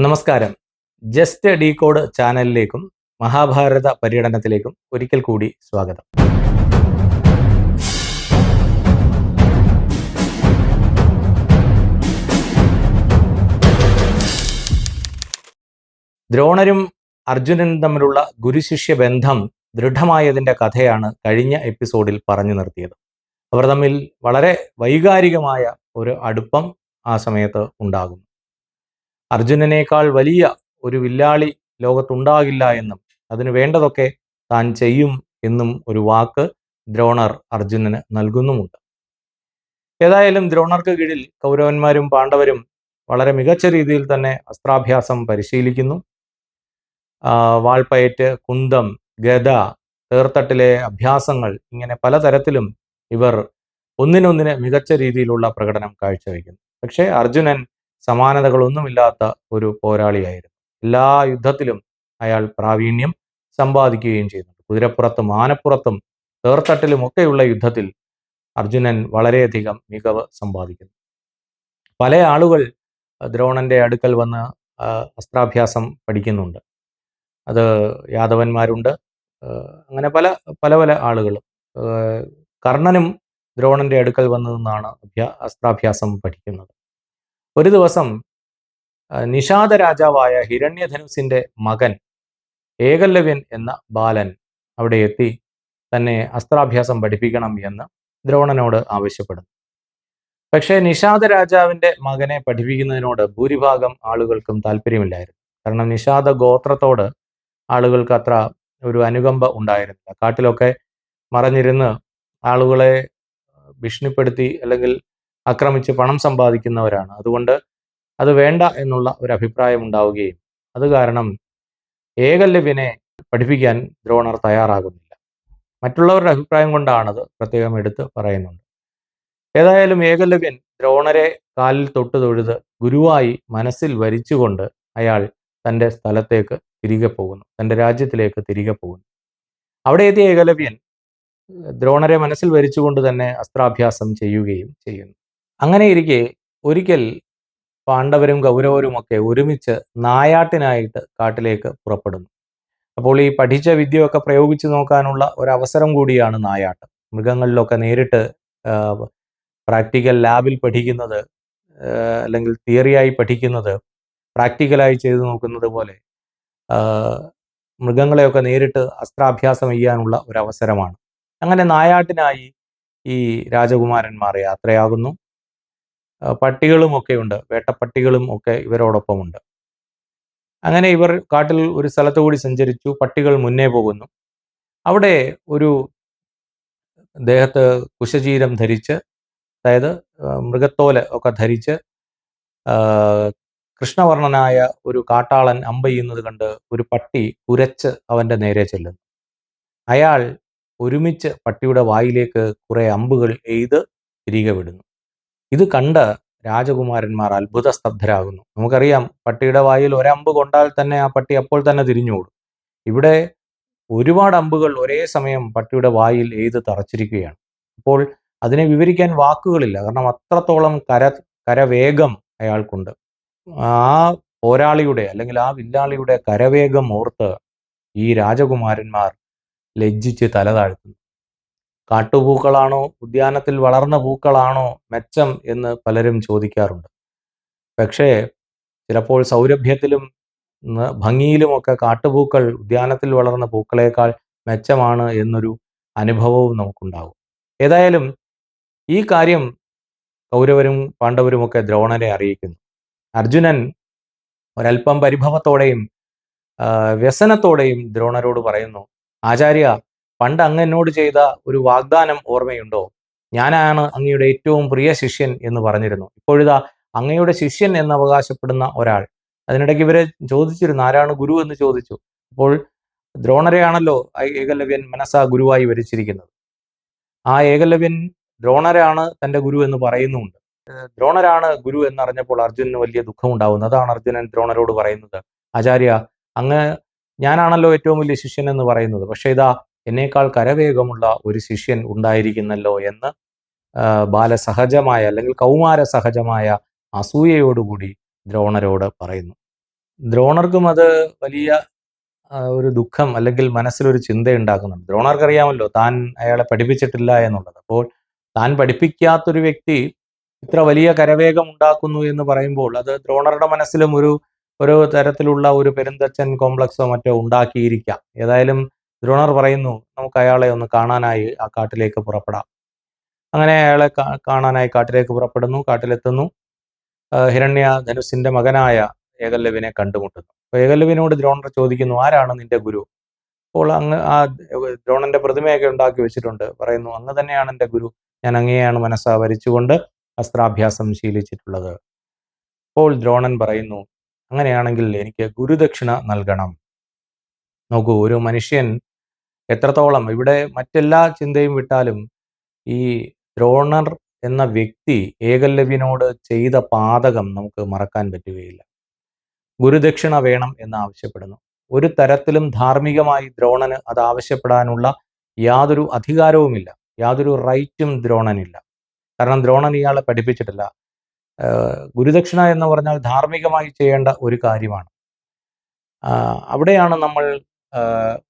നമസ്കാരം. Just decode ചാനലിലേക്കും മഹാഭാരത പര്യടനത്തിലേക്കും ഒരിക്കൽ കൂടി സ്വാഗതം. ദ്രോണരും അർജുനനും തമ്മിലുള്ള ഗുരുശിഷ്യ ബന്ധം ദൃഢമായതിന്റെ കഥയാണ് കഴിഞ്ഞ എപ്പിസോഡിൽ പറഞ്ഞു നിർത്തിയത്. അവർ തമ്മിൽ വളരെ വൈകാരികമായ ഒരു അടുപ്പം ആ സമയത്ത് ഉണ്ടാകുന്നു അർജുനനേക്കാൾ വലിയ ഒരു വില്ലാളി ലോകത്തുണ്ടാകില്ല എന്നും അതിന് വേണ്ടതൊക്കെ താൻ ചെയ്യും എന്നും ഒരു വാക്ക് ദ്രോണർ അർജുനന് നൽകുന്നുമുണ്ട്. ഏതായാലും ദ്രോണർക്ക് കീഴിൽ കൗരവന്മാരും പാണ്ഡവരും വളരെ മികച്ച രീതിയിൽ തന്നെ അസ്ത്രാഭ്യാസം പരിശീലിക്കുന്നു. വാൾപ്പയറ്റ് കുന്തം ഗദ തേർത്തട്ടിലെ അഭ്യാസങ്ങൾ ഇങ്ങനെ പലതരത്തിലും ഇവർ ഒന്നിനൊന്നിന് മികച്ച രീതിയിലുള്ള പ്രകടനം കാഴ്ചവെക്കുന്നു. പക്ഷേ അർജുനൻ സമാനതകളൊന്നുമില്ലാത്ത ഒരു പോരാളിയായിരുന്നു. എല്ലാ യുദ്ധത്തിലും അയാൾ പ്രാവീണ്യം സമ്പാദിക്കുകയും ചെയ്യുന്നുണ്ട്. കുതിരപ്പുറത്തും ആനപ്പുറത്തും തേർത്തട്ടിലും ഒക്കെയുള്ള യുദ്ധത്തിൽ അർജുനൻ വളരെയധികം മികവ് സമ്പാദിക്കുന്നു. പല ആളുകൾ ദ്രോണന്റെ അടുക്കൽ വന്ന് അസ്ത്രാഭ്യാസം പഠിക്കുന്നുണ്ട്. അത് യാദവന്മാരുണ്ട്. അങ്ങനെ പല പല പല ആളുകളും. കർണനും ദ്രോണന്റെ അടുക്കൽ വന്നു നിന്നാണ് അഭ്യാ അസ്ത്രാഭ്യാസം പഠിക്കുന്നത്. ഒരു ദിവസം നിഷാദ രാജാവായ ഹിരണ്യധനുസിന്റെ മകൻ ഏകലവ്യൻ എന്ന ബാലൻ അവിടെ എത്തി തന്നെ അസ്ത്രാഭ്യാസം പഠിപ്പിക്കണം എന്ന് ദ്രോണനോട് ആവശ്യപ്പെടുന്നു. പക്ഷേ നിഷാദ രാജാവിന്റെ മകനെ പഠിപ്പിക്കുന്നതിനോട് ഭൂരിഭാഗം ആളുകൾക്കും താല്പര്യമില്ലായിരുന്നു. കാരണം നിഷാദ ഗോത്രത്തോട് ആളുകൾക്ക് അത്ര ഒരു അനുകമ്പ ഉണ്ടായിരുന്നില്ല. കാട്ടിലൊക്കെ മറഞ്ഞിരുന്ന് ആളുകളെ ഭീഷണിപ്പെടുത്തി അല്ലെങ്കിൽ ആക്രമിച്ച് പണം സമ്പാദിക്കുന്നവരാണ്. അതുകൊണ്ട് അത് വേണ്ട എന്നുള്ള ഒരു അഭിപ്രായം ഉണ്ടാവുകയും അത് കാരണം ഏകലവ്യനെ പഠിപ്പിക്കാൻ ദ്രോണർ തയ്യാറാകുന്നില്ല. മറ്റുള്ളവരുടെ അഭിപ്രായം കൊണ്ടാണത് പ്രത്യേകം എടുത്ത് പറയുന്നുണ്ട്. ഏതായാലും ഏകലവ്യൻ ദ്രോണരെ കാലിൽ തൊട്ട് തൊഴുത് ഗുരുവായി മനസ്സിൽ വരിച്ചുകൊണ്ട് അയാൾ തന്റെ സ്ഥലത്തേക്ക് തിരികെ പോകുന്നു. തന്റെ രാജ്യത്തിലേക്ക് തിരികെ പോകുന്നു. അവിടെ എത്തിയ ഏകലവ്യൻ ദ്രോണരെ മനസ്സിൽ വരിച്ചുകൊണ്ട് തന്നെ അസ്ത്രാഭ്യാസം ചെയ്യുകയും ചെയ്യുന്നു. അങ്ങനെ ഇരിക്കെ ഒരിക്കൽ പാണ്ഡവരും കൗരവരും ഒക്കെ ഒരുമിച്ച് നായാട്ടിനായിട്ട് കാട്ടിലേക്ക് പുറപ്പെടുന്നു. അപ്പോൾ ഈ പഠിച്ച വിദ്യയൊക്കെ പ്രയോഗിച്ചു നോക്കാനുള്ള ഒരു അവസരം കൂടിയാണ് നായാട്ട്. മൃഗങ്ങളിലൊക്കെ നേരിട്ട് പ്രാക്ടിക്കൽ ലാബിൽ പഠിക്കുന്നത് അല്ലെങ്കിൽ തിയറിയായി പഠിക്കുന്നത് പ്രാക്ടിക്കലായി ചെയ്തു നോക്കുന്നത് പോലെ മൃഗങ്ങളെയൊക്കെ നേരിട്ട് അസ്ത്രാഭ്യാസം ചെയ്യാനുള്ള ഒരു അവസരമാണ് അങ്ങനെ നായാട്ടിനായി ഈ രാജകുമാരന്മാർ യാത്രയാകുന്നു. പട്ടികളും ഒക്കെ ഉണ്ട് വേട്ടപ്പട്ടികളും ഒക്കെ ഇവരോടൊപ്പമുണ്ട്. അങ്ങനെ ഇവർ കാട്ടിൽ ഒരു സ്ഥലത്തു കൂടി സഞ്ചരിച്ചു. പട്ടികൾ മുന്നേ പോകുന്നു. അവിടെ ഒരു ദേഹത്ത് കുശചീരം ധരിച്ച് അതായത് മൃഗത്തോൽ ഒക്കെ ധരിച്ച് കൃഷ്ണവർണനായ ഒരു കാട്ടാളൻ അമ്പെയ്യുന്നത് കണ്ട് ഒരു പട്ടി കുരച്ച് അവന്റെ നേരെ ചെല്ലുന്നു. അയാൾ ഒരുമിച്ച് പട്ടിയുടെ വായിലേക്ക് കുറേ അമ്പുകൾ എയ്ത് തിരികെ വിടുന്നു. ഇത് കണ്ട് രാജകുമാരന്മാർ അത്ഭുത സ്തബ്ധരാകുന്നു നമുക്കറിയാം പട്ടിയുടെ വായിൽ ഒരമ്പ് കൊണ്ടാൽ തന്നെ ആ പട്ടി അപ്പോൾ തന്നെ തിരിഞ്ഞുകൂടും. ഇവിടെ ഒരുപാട് അമ്പുകൾ ഒരേ സമയം പട്ടിയുടെ വായിൽ എയ്ത് തറച്ചിരിക്കുകയാണ്. അപ്പോൾ അതിനെ വിവരിക്കാൻ വാക്കുകളില്ല. കാരണം അത്രത്തോളം കര കരവേഗം അയാൾക്കുണ്ട്. ആ പോരാളിയുടെ അല്ലെങ്കിൽ ആ വില്ലാളിയുടെ കരവേഗം ഓർത്ത് ഈ രാജകുമാരന്മാർ ലജ്ജിച്ച് തല താഴ്ത്തുന്നു. കാട്ടുപൂക്കളാണോ? ഉദ്യാനത്തിൽ വളർന്ന പൂക്കളാണോ? മെച്ചം എന്ന് പലരും ചോദിക്കാറുണ്ട്. പക്ഷേ ചിലപ്പോൾ സൗരഭ്യത്തിലും ഭംഗിയിലുമൊക്കെ കാട്ടുപൂക്കൾ ഉദ്യാനത്തിൽ വളർന്ന പൂക്കളേക്കാൾ മെച്ചമാണ് എന്നൊരു അനുഭവവും നമുക്കുണ്ടാകും ഏതായാലും ഈ കാര്യം കൗരവരും പാണ്ഡവരുമൊക്കെ ദ്രോണരെ അറിയിക്കുന്നു. അർജുനൻ ഒരല്പം പരിഭവത്തോടെയും വ്യസനത്തോടെയും ദ്രോണരോട് പറയുന്നു ആചാര്യ പണ്ട് അങ്ങ് എന്നോട് ചെയ്ത ഒരു വാഗ്ദാനം ഓർമ്മയുണ്ടോ? ഞാനാണ് അങ്ങയുടെ ഏറ്റവും പ്രിയ ശിഷ്യൻ എന്ന് പറഞ്ഞിരുന്നു. ഇപ്പോഴിതാ അങ്ങയുടെ ശിഷ്യൻ എന്ന് അവകാശപ്പെടുന്ന ഒരാൾ. അതിനിടയ്ക്ക് ഇവരെ ചോദിച്ചിരുന്നു ആരാണ് ഗുരു എന്ന് ചോദിച്ചു? അപ്പോൾ ദ്രോണരെയാണല്ലോ ഏകലവ്യൻ മനസ്സാ ഗുരുവായി വരിച്ചിരിക്കുന്നത്. ആ ഏകലവ്യൻ ദ്രോണരാണ് തന്റെ ഗുരു എന്ന് പറയുന്നുമുണ്ട് ദ്രോണരാണ് ഗുരു എന്നറിഞ്ഞപ്പോൾ അർജുനന് വലിയ ദുഃഖമുണ്ടാവുന്നു അതാണ് അർജുനൻ ദ്രോണരോട് പറയുന്നത്. ആചാര്യ അങ്ങ് ഞാനാണല്ലോ ഏറ്റവും വലിയ ശിഷ്യൻ എന്ന് പറയുന്നത്. പക്ഷേ ഇതാ എന്നേക്കാൾ കരവേഗമുള്ള ഒരു ശിഷ്യൻ ഉണ്ടായിരിക്കുന്നല്ലോ എന്ന് ബാലസഹജമായ അല്ലെങ്കിൽ കൗമാര സഹജമായ അസൂയയോടുകൂടി ദ്രോണരോട് പറയുന്നു. ദ്രോണർക്കും അത് വലിയ ഒരു ദുഃഖം അല്ലെങ്കിൽ മനസ്സിലൊരു ചിന്ത ഉണ്ടാക്കുന്നുണ്ട് ദ്രോണർക്കറിയാമല്ലോ താൻ അയാളെ പഠിപ്പിച്ചിട്ടില്ല എന്നുള്ളത്. അപ്പോൾ താൻ പഠിപ്പിക്കാത്തൊരു വ്യക്തി ഇത്ര വലിയ കരവേഗം ഉണ്ടാക്കുന്നു എന്ന് പറയുമ്പോൾ അത് ദ്രോണറുടെ മനസ്സിലും ഒരു ഒരു തരത്തിലുള്ള ഒരു പെരുന്തച്ഛൻ കോംപ്ലക്സോ മറ്റോ ഉണ്ടാക്കിയിരിക്കാം. ഏതായാലും ദ്രോണർ പറയുന്നു നമുക്ക് അയാളെ ഒന്ന് കാണാനായി ആ കാട്ടിലേക്ക് പുറപ്പെടാം. അങ്ങനെ അയാളെ കാണാനായി കാട്ടിലേക്ക് പുറപ്പെടുന്നു കാട്ടിലെത്തുന്നു. ഹിരണ്യ ധനുസിന്റെ മകനായ ഏകല്ലവിനെ കണ്ടുമുട്ടുന്നു. അപ്പോൾ ഏകല്ലവിനോട് ദ്രോണർ ചോദിക്കുന്നു ആരാണ് നിന്റെ ഗുരു? അപ്പോൾ അങ്ങ് ആ ദ്രോണന്റെ പ്രതിമയൊക്കെ ഉണ്ടാക്കി വെച്ചിട്ടുണ്ട്. പറയുന്നു അങ്ങ് തന്നെയാണ് എന്റെ ഗുരു. ഞാൻ അങ്ങേയാണ് മനസ്സാ വരിച്ചുകൊണ്ട് അസ്ത്രാഭ്യാസം ശീലിച്ചിട്ടുള്ളത്. അപ്പോൾ ദ്രോണൻ പറയുന്നു അങ്ങനെയാണെങ്കിൽ എനിക്ക് ഗുരുദക്ഷിണ നൽകണം. നോക്കൂ ഒരു മനുഷ്യൻ എത്രത്തോളം ഇവിടെ മറ്റെല്ലാ ചിന്തയും വിട്ടാലും ഈ ദ്രോണർ എന്ന വ്യക്തി ഏകലവ്യനോട് ചെയ്ത പാതകം നമുക്ക് മറക്കാൻ പറ്റുകയില്ല. ഗുരുദക്ഷിണ വേണം എന്ന് ആവശ്യപ്പെടുന്നു. ഒരു തരത്തിലും ധാർമ്മികമായി ദ്രോണന് അത് ആവശ്യപ്പെടാനുള്ള യാതൊരു അധികാരവുമില്ല. യാതൊരു റൈറ്റും ദ്രോണനില്ല. കാരണം ദ്രോണൻ ഇയാളെ പഠിപ്പിച്ചിട്ടില്ല. ഗുരുദക്ഷിണ എന്ന് പറഞ്ഞാൽ ധാർമ്മികമായി ചെയ്യേണ്ട ഒരു കാര്യമാണ്. അവിടെയാണ് നമ്മൾ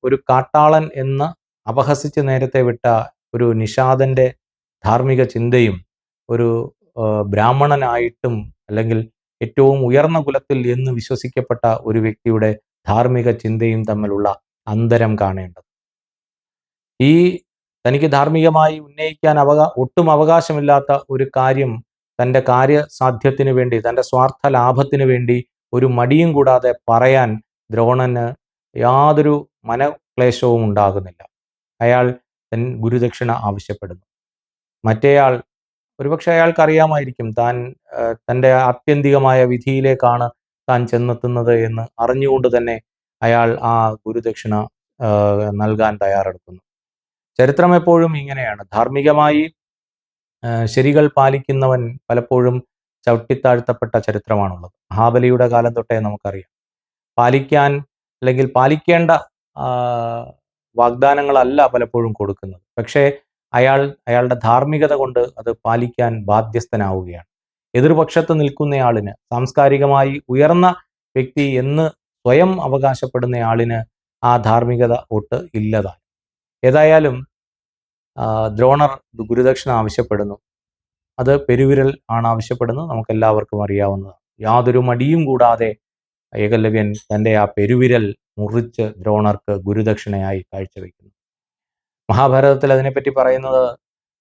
ഒരു കാട്ടാളൻ എന്ന് അപഹസിച്ച് നേരത്തെ വിട്ട ഒരു നിഷാദന്റെ ധാർമ്മിക ചിന്തയും ഒരു ബ്രാഹ്മണനായിട്ടും അല്ലെങ്കിൽ ഏറ്റവും ഉയർന്ന കുലത്തിൽ എന്ന് വിശ്വസിക്കപ്പെട്ട ഒരു വ്യക്തിയുടെ ധാർമ്മിക ചിന്തയും തമ്മിലുള്ള അന്തരം കാണേണ്ടത്. ഈ തനിക്ക് ധാർമ്മികമായി ഉന്നയിക്കാൻ അവകാ ഒട്ടും അവകാശമില്ലാത്ത ഒരു കാര്യം തന്റെ കാര്യസാധ്യത്തിന് വേണ്ടി തന്റെ സ്വാർത്ഥ ലാഭത്തിന് വേണ്ടി ഒരു മടിയും കൂടാതെ പറയാൻ ദ്രോണന് യാതൊരു മനക്ലേശവും ഉണ്ടാകുന്നില്ല. അയാൾ തൻ ഗുരുദക്ഷിണ ആവശ്യപ്പെടുന്നു. മറ്റേയാൾ ഒരുപക്ഷെ അയാൾക്ക് അറിയാമായിരിക്കും താൻ തന്റെ ആത്യന്തികമായ വിധിയിലേക്കാണ് താൻ ചെന്നെത്തുന്നത് എന്ന് അറിഞ്ഞുകൊണ്ട് തന്നെ അയാൾ ആ ഗുരുദക്ഷിണ നൽകാൻ തയ്യാറെടുക്കുന്നു. ചരിത്രം എപ്പോഴും ഇങ്ങനെയാണ്. ധാർമ്മികമായി ശരികൾ പാലിക്കുന്നവൻ പലപ്പോഴും ചവിട്ടിത്താഴ്ത്തപ്പെട്ട ചരിത്രമാണുള്ളത്. മഹാബലിയുടെ കാലം തൊട്ടേ നമുക്കറിയാം. പാലിക്കാൻ അല്ലെങ്കിൽ പാലിക്കേണ്ട വാഗ്ദാനങ്ങളല്ല പലപ്പോഴും കൊടുക്കുന്നത്. പക്ഷേ അയാൾ അയാളുടെ ധാർമ്മികത കൊണ്ട് അത് പാലിക്കാൻ ബാധ്യസ്ഥനാവുകയാണ്. എതിർപക്ഷത്ത് നിൽക്കുന്നയാളിന് സാംസ്കാരികമായി ഉയർന്ന വ്യക്തി എന്ന് സ്വയം അവകാശപ്പെടുന്നയാളിന് ആ ധാർമ്മികത ഒട്ട് ഇല്ലതാണ് ഏതായാലും ദ്രോണർ ഗുരുദക്ഷിണ ആവശ്യപ്പെടുന്നു. അത് പെരുവിരൽ ആണ് ആവശ്യപ്പെടുന്നത്. നമുക്കെല്ലാവർക്കും അറിയാവുന്നതാണ്. യാതൊരു മടിയും കൂടാതെ ഏകലവ്യൻ തന്റെ ആ പെരുവിരൽ മുറിച്ച് ദ്രോണർക്ക് ഗുരുദക്ഷിണയായി കാഴ്ചവെക്കുന്നു. മഹാഭാരതത്തിൽ അതിനെപ്പറ്റി പറയുന്നത്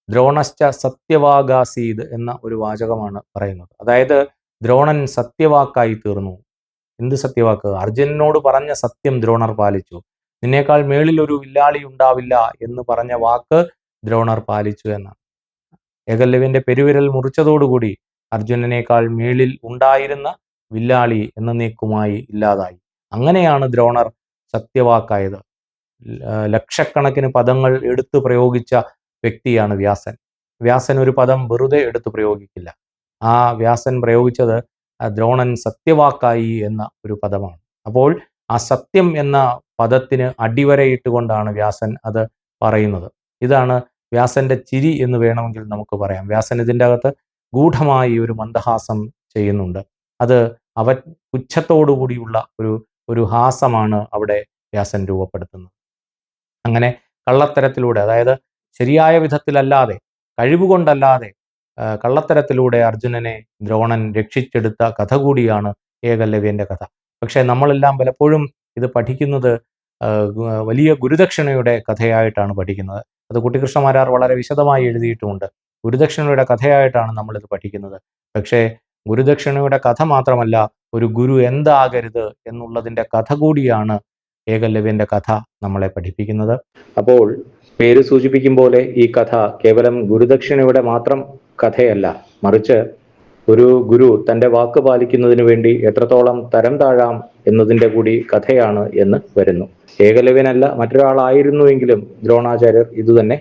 ദ്രോണശ്ച സത്യവാഗാസീത് എന്ന ഒരു വാചകമാണ് പറയുന്നത്. അതായത് ദ്രോണൻ സത്യവാക്കായി തീർന്നു. എന്ത് സത്യവാക്ക്? അർജുനനോട് പറഞ്ഞ സത്യം ദ്രോണർ പാലിച്ചു. നിന്നേക്കാൾ മേളിൽ ഒരു വില്ലാളി ഉണ്ടാവില്ല എന്ന് പറഞ്ഞ വാക്ക് ദ്രോണർ പാലിച്ചു എന്നാണ്. ഏകലവ്യന്റെ പെരുവിരൽ മുറിച്ചതോടുകൂടി അർജുനനേക്കാൾ മേളിൽ ഉണ്ടായിരുന്ന വില്ലാളി എന്ന എന്നേക്കുമായി ഇല്ലാതായി. അങ്ങനെയാണ് ദ്രോണർ സത്യവാക്കായത്. ലക്ഷക്കണക്കിന് പദങ്ങൾ എടുത്തു പ്രയോഗിച്ച വ്യക്തിയാണ് വ്യാസൻ. വ്യാസൻ ഒരു പദം വെറുതെ എടുത്തു പ്രയോഗിക്കില്ല. ആ വ്യാസൻ പ്രയോഗിച്ചത് ദ്രോണൻ സത്യവാക്കായി എന്ന ഒരു പദമാണ്. അപ്പോൾ ആ സത്യം എന്ന പദത്തിന് അടിവരയിട്ടുകൊണ്ടാണ് വ്യാസൻ അത് പറയുന്നത്. ഇതാണ് വ്യാസന്റെ ചിരി എന്ന് വേണമെങ്കിൽ നമുക്ക് പറയാം. വ്യാസൻ ഇതിന്റെ അകത്ത് ഗൂഢമായി ഒരു മന്ദഹാസം ചെയ്യുന്നുണ്ട്. അത് അവ പുച്ഛത്തോടുകൂടിയുള്ള ഒരു ഒരു ഹാസമാണ് അവിടെ വ്യാസൻ രൂപപ്പെടുത്തുന്നത്. അങ്ങനെ കള്ളത്തരത്തിലൂടെ അതായത് ശരിയായ വിധത്തിലല്ലാതെ കഴിവുകൊണ്ടല്ലാതെ കള്ളത്തരത്തിലൂടെ അർജുനനെ ദ്രോണൻ രക്ഷിച്ചെടുത്ത കഥ കൂടിയാണ് ഏകലവ്യന്റെ കഥ. പക്ഷേ നമ്മളെല്ലാം പലപ്പോഴും ഇത് പഠിക്കുന്നത് വലിയ ഗുരുദക്ഷിണയുടെ കഥയായിട്ടാണ് പഠിക്കുന്നത്. അത് കുട്ടികൃഷ്ണമാരാർ വളരെ വിശദമായി എഴുതിയിട്ടുമുണ്ട്. ഗുരുദക്ഷിണയുടെ കഥയായിട്ടാണ് നമ്മളിത് പഠിക്കുന്നത്. പക്ഷേ ഗുരുദക്ഷിണയുടെ കഥ മാത്രമല്ല ഒരു ഗുരു എന്താകരുത് എന്നുള്ളതിന്റെ കഥ കൂടിയാണ് ഏകലവ്യന്റെ കഥ നമ്മളെ പഠിപ്പിക്കുന്നത്. അപ്പോൾ പേര് സൂചിപ്പിക്കും പോലെ ഈ കഥ കേവലം ഗുരുദക്ഷിണയുടെ മാത്രം കഥയല്ല. മറിച്ച് ഒരു ഗുരു തന്റെ വാക്ക് പാലിക്കുന്നതിന് വേണ്ടി എത്രത്തോളം തരം താഴാം എന്നതിന്റെ കൂടി കഥയാണ് എന്ന് വരുന്നു. ഏകലവ്യനല്ല മറ്റൊരാളായിരുന്നുവെങ്കിലും ദ്രോണാചാര്യർ ഇതുതന്നെ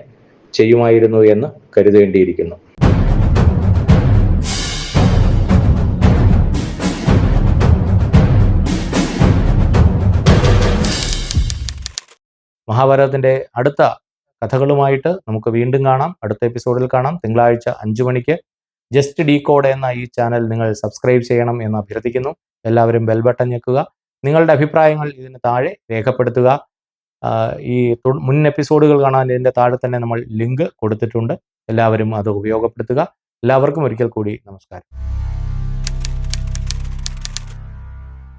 ചെയ്യുമായിരുന്നു എന്ന് കരുതേണ്ടിയിരിക്കുന്നു. മഹാഭാരതത്തിന്റെ അടുത്ത കഥകളുമായിട്ട് നമുക്ക് വീണ്ടും കാണാം. അടുത്ത എപ്പിസോഡിൽ കാണാം. തിങ്കളാഴ്ച അഞ്ചു മണിക്ക് ജസ്റ്റ് ഡീകോഡ് എന്ന ഈ ചാനൽ നിങ്ങൾ സബ്സ്ക്രൈബ് ചെയ്യണം എന്ന് അഭ്യർത്ഥിക്കുന്നു. എല്ലാവരും ബെൽ ബട്ടൺ ഞെക്കുക. നിങ്ങളുടെ അഭിപ്രായങ്ങൾ ഇതിന് താഴെ രേഖപ്പെടുത്തുക. ഈ മുൻ എപ്പിസോഡുകൾ കാണാൻ ഇതിന്റെ താഴെ തന്നെ നമ്മൾ ലിങ്ക് കൊടുത്തിട്ടുണ്ട്. എല്ലാവരും അത് ഉപയോഗപ്പെടുത്തുക. എല്ലാവർക്കും ഒരിക്കൽ കൂടി നമസ്കാരം.